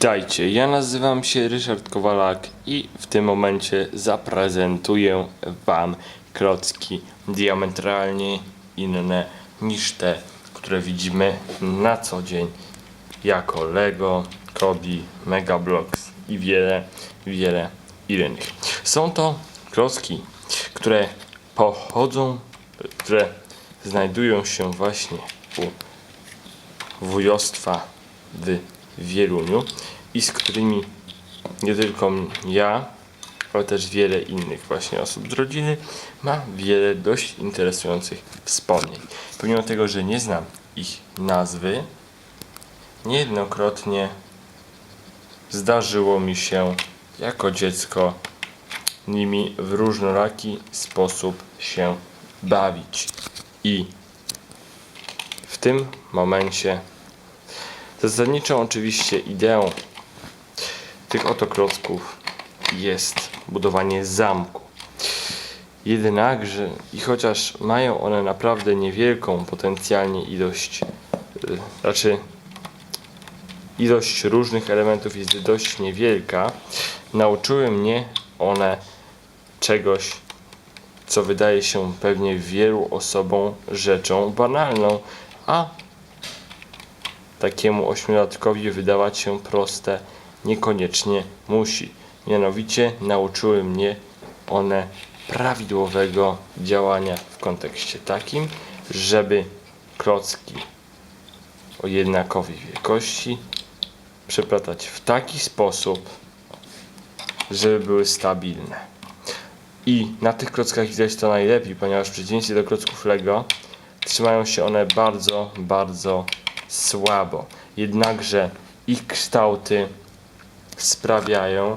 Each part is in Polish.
Witajcie, ja nazywam się Ryszard Kowalak i w tym momencie zaprezentuję Wam klocki diametralnie inne niż te, które widzimy na co dzień jako Lego, Kobi, Mega Bloks i wiele, wiele innych. Są to klocki, które pochodzą, które znajdują się właśnie u wujostwa w Wieluniu i z którymi nie tylko ja, ale też wiele innych właśnie osób z rodziny ma wiele dość interesujących wspomnień. Pomimo tego, że nie znam ich nazwy, niejednokrotnie zdarzyło mi się jako dziecko nimi w różnoraki sposób się bawić. I w tym momencie Zasadniczą oczywiście ideą tych oto klocków jest budowanie zamku. Jednakże i chociaż mają one naprawdę niewielką potencjalnie ilość, y, znaczy ilość różnych elementów jest dość niewielka, nauczyły mnie one czegoś, co wydaje się pewnie wielu osobom rzeczą banalną, a takiemu ośmiolatkowi wydawać się proste niekoniecznie musi. Mianowicie nauczyły mnie one prawidłowego działania w kontekście takim, żeby klocki o jednakowej wielkości przeplatać w taki sposób, żeby były stabilne. I na tych klockach widać to najlepiej, ponieważ w przeciwieństwie do klocków Lego trzymają się one bardzo, bardzo słabo. Jednakże ich kształty sprawiają,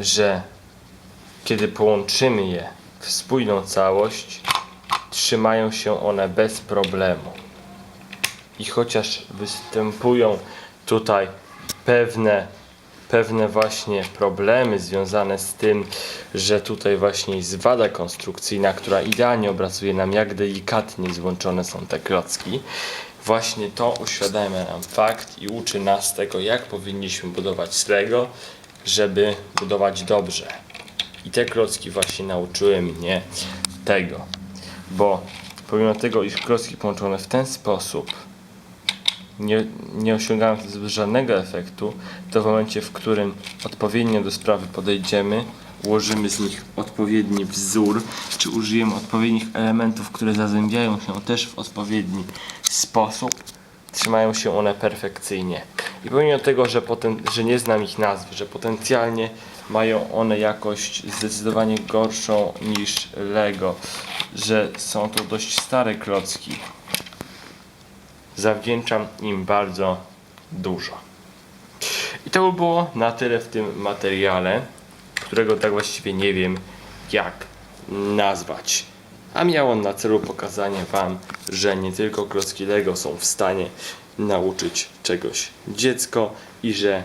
że kiedy połączymy je w spójną całość, trzymają się one bez problemu. I chociaż występują tutaj pewne, pewne właśnie problemy związane z tym, że tutaj właśnie jest wada konstrukcyjna, która idealnie obrazuje nam, jak delikatnie złączone są te klocki, właśnie to uświadamia nam fakt i uczy nas tego, jak powinniśmy budować z Lego, żeby budować dobrze. I te klocki właśnie nauczyły mnie tego, bo pomimo tego, iż klocki połączone w ten sposób nie, nie osiągając żadnego efektu, to w momencie, w którym odpowiednio do sprawy podejdziemy, ułożymy z nich odpowiedni wzór, czy użyjemy odpowiednich elementów, które zazębiają się też w odpowiedni sposób, trzymają się one perfekcyjnie. I pomimo tego, że, że nie znam ich nazw, że potencjalnie mają one jakość zdecydowanie gorszą niż Lego, że są to dość stare klocki, zawdzięczam im bardzo dużo. I to by było na tyle w tym materiale, którego tak właściwie nie wiem jak nazwać. A miał on na celu pokazanie Wam, że nie tylko klocki Lego są w stanie nauczyć czegoś dziecko i że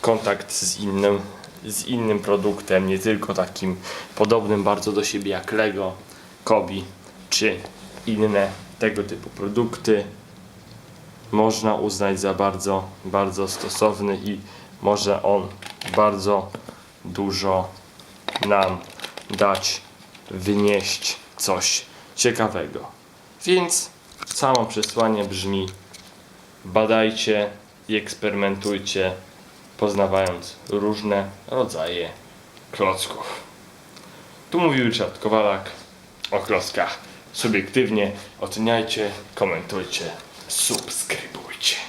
kontakt z innym, z innym produktem, nie tylko takim podobnym bardzo do siebie jak Lego, Kobi czy inne tego typu produkty można uznać za bardzo, bardzo stosowny i może on bardzo dużo nam dać, wynieść coś ciekawego. Więc samo przesłanie brzmi: badajcie i eksperymentujcie, poznawając różne rodzaje klocków. Tu mówił Richard Kowalak o klockach. Subiektywnie oceniajcie, komentujcie, subskrybujcie.